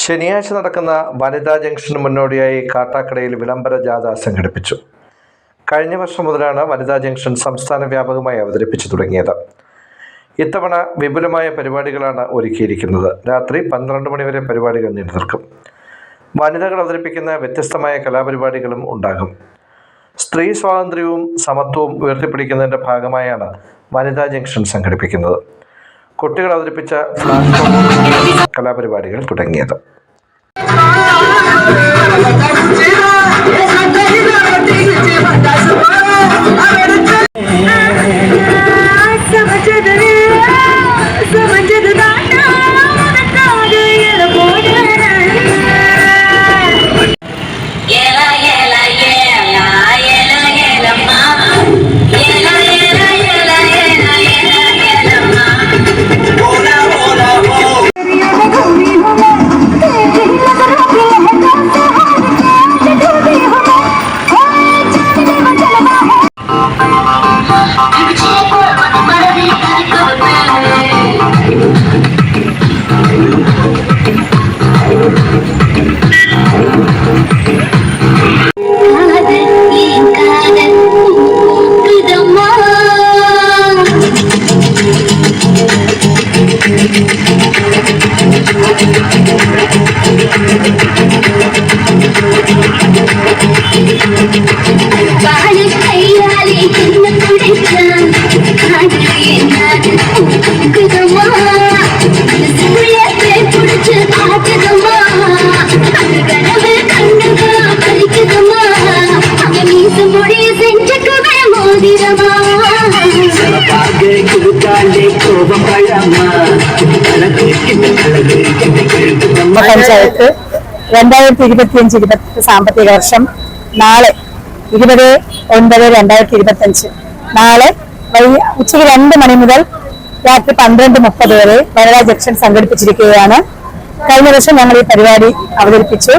ശനിയാഴ്ച നടക്കുന്ന വനിതാ ജംഗ്ഷന് മുന്നോടിയായി കാട്ടാക്കടയിൽ വിളംബര ജാഥ സംഘടിപ്പിച്ചു. കഴിഞ്ഞ വർഷം മുതലാണ് വനിതാ ജംഗ്ഷൻ സംസ്ഥാന വ്യാപകമായി അവതരിപ്പിച്ചു തുടങ്ങിയത്. ഇത്തവണ വിപുലമായ പരിപാടികളാണ് ഒരുക്കിയിരിക്കുന്നത്. രാത്രി പന്ത്രണ്ട് മണിവരെ പരിപാടികൾ നീണ്ടു നിൽക്കും വനിതകൾ അവതരിപ്പിക്കുന്ന വ്യത്യസ്തമായ കലാപരിപാടികളും ഉണ്ടാകും. സ്ത്രീ സ്വാതന്ത്ര്യവും സമത്വവും ഉയർത്തിപ്പിടിക്കുന്നതിന്റെ ഭാഗമായാണ് വനിതാ ജംഗ്ഷൻ സംഘടിപ്പിക്കുന്നത്. കുട്ടികൾ അവതരിപ്പിച്ച കലാപരിപാടികൾ തുടങ്ങിയത്. Give a cheer for it, panchayat രണ്ടായിരത്തി ഇരുപത്തിയഞ്ച് ഇരുപത്തി സാമ്പത്തിക വർഷം നാളെ ഇരുപത് ഒൻപത് രണ്ടായിരത്തി ഇരുപത്തി അഞ്ച് നാളെ ഉച്ചയ്ക്ക് രണ്ട് മണി മുതൽ രാത്രി പന്ത്രണ്ട് മുപ്പത് വരെ വനിതാ ജംഗ്ഷൻ സംഘടിപ്പിച്ചിരിക്കുകയാണ്. കഴിഞ്ഞ വർഷം ഞങ്ങൾ ഈ പരിപാടി അവതരിപ്പിച്ചു.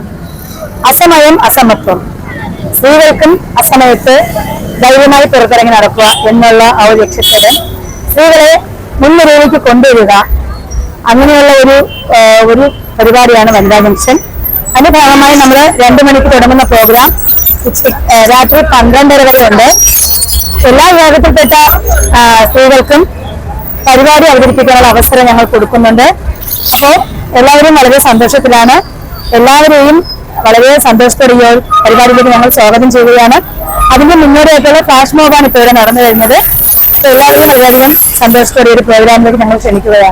അസമയം അസമത്വം. സ്ത്രീകൾക്കും അസമയത്ത് ധൈര്യമായി പുറത്തിറങ്ങി നടക്കുക എന്നുള്ള ആ ഒരു ലക്ഷ്യത്തോടെ സ്ത്രീകളെ മുൻനിരയിലേക്ക് കൊണ്ടുവരിക. അങ്ങനെയുള്ള ഒരു ഒരു പരിപാടിയാണ് വനിതാ ജംഗ്ഷൻ. അതിന്റെ ഭാഗമായി നമ്മൾ രണ്ടു മണിക്ക് തുടങ്ങുന്ന പ്രോഗ്രാം രാത്രി പന്ത്രണ്ടര വരെ ഉണ്ട്. എല്ലാ വിഭാഗത്തിൽപ്പെട്ട സ്ത്രീകൾക്കും പരിപാടി അവതരിപ്പിക്കാനുള്ള അവസരം ഞങ്ങൾ കൊടുക്കുന്നുണ്ട്. അപ്പോൾ എല്ലാവരും വളരെ സന്തോഷത്തിലാണ്. എല്ലാവരെയും വളരെ സന്തോഷത്തോടെ ഈ പരിപാടിയിലേക്ക് ഞങ്ങൾ സ്വാഗതം ചെയ്യുകയാണ്. അതിന്റെ മുന്നോടിയായിട്ടുള്ള ഫ്ലാഷ് മോബാണ് ഇപ്പോൾ ഇവിടെ നടന്നു വരുന്നത്. എല്ലാവരെയും വളരെയധികം സന്തോഷത്തോടെ ഒരു പ്രോഗ്രാമിലേക്ക് ഞങ്ങൾ ക്ഷണിക്കുകയാണ്.